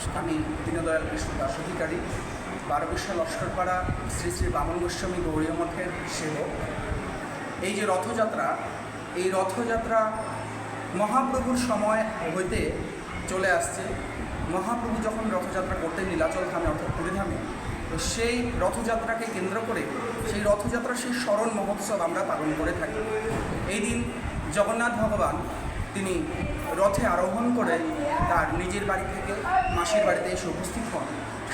ঘোষ আমি দীনদয়াল কৃষ্ণ দাস অধিকারী বারবেশ্বর লস্করপাড়া শ্রী শ্রী বামন গোস্বামী গৌরীয় মঠের সেবক। এই যে রথযাত্রা, এই রথযাত্রা মহাপ্রভুর সময় হইতে চলে আসছে। মহাপ্রভু যখন রথযাত্রা করতেন নীলাচল ধামে, অর্থাৎ পুরীধামে তো সেই রথযাত্রাকে কেন্দ্র করে, সেই রথযাত্রা সেই স্মরণ মহোৎসব আমরা পালন করে থাকি। এই দিন জগন্নাথ ভগবান তিনি রথে আরোহণ করে তার নিজের বাড়ি থেকে মাসির বাড়িতে এসে উপস্থিত হন।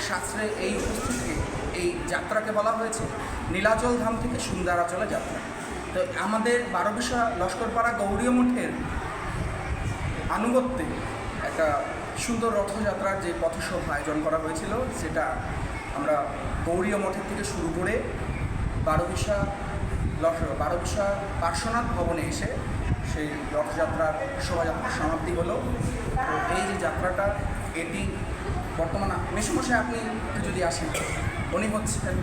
শাস্ত্রে এই উপস্থিতিকে, এই যাত্রাকে বলা হয়েছে, নীলাচল ধাম থেকে সুন্দরাচলে যাত্রা। তো আমাদের বারোবিশা লস্করপাড়া গৌরীয় মঠের আনুগত্যে একটা সুন্দর রথযাত্রার যে পথসভা আয়োজন করা হয়েছিল, সেটা আমরা গৌরীয় মঠের থেকে শুরু করে বারোবিশা বারোবিশা পার্শ্বনাথ ভবনে এসে রথযাত্রার শোভাযাত্রার সমাপ্তি হলো। তো এই যে যাত্রাটা এটি বর্তমান মেসমশাই আপনি যদি আসেন উনি হচ্ছেন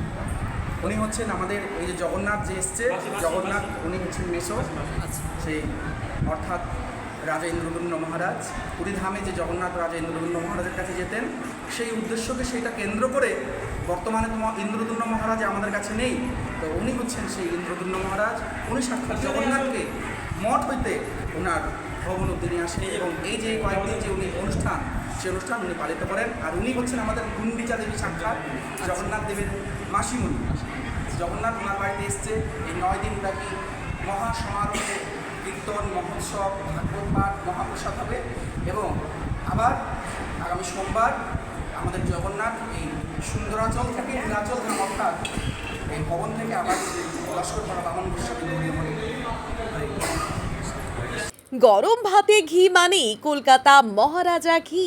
উনি হচ্ছেন আমাদের এই যে জগন্নাথ যে এসছে জগন্নাথ উনি হচ্ছেন মেসো। সেই অর্থাৎ রাজা ইন্দ্রদুম্ন মহারাজ পুরীধামে যে জগন্নাথ রাজা ইন্দ্রদুম্ন মহারাজের কাছে যেতেন, সেই উদ্দেশ্যকে সেইটা কেন্দ্র করে বর্তমানে তো ইন্দ্রদুম্ন মহারাজ আমাদের কাছে নেই। তো উনি হচ্ছেন সেই ইন্দ্রদুম্ন মহারাজ। উনি সাক্ষাৎ জগন্নাথকে মঠ হইতে ওনার ভবন উদ্দিনী আসেন এবং এই যে কয়েকদিন যে উনি অনুষ্ঠান, সেই অনুষ্ঠান উনি পালিত করেন। আর উনি হচ্ছেন আমাদের গুন্ডিচা দেবী সাক্ষাৎ জগন্নাথ দেবের মাসিমণি। জগন্নাথ ওনার বাড়িতে এসছে। এই নয় দিন ব্যাপী মহা সমারোহে কীর্তন, মহোৎসব ঠাকুর পাঠ মহাপ্রসাদ হবে এবং আবার আগামী সোমবার আমাদের জগন্নাথ এই সুন্দরাচল থেকে নীলাচল ধাম অর্থাৎ এই ভবন থেকে আবার লস্করপাড়া বামন গোস্বামী গৌরী গরম ভাতে ঘি মানেই কলকাতা মহারাজা ঘি।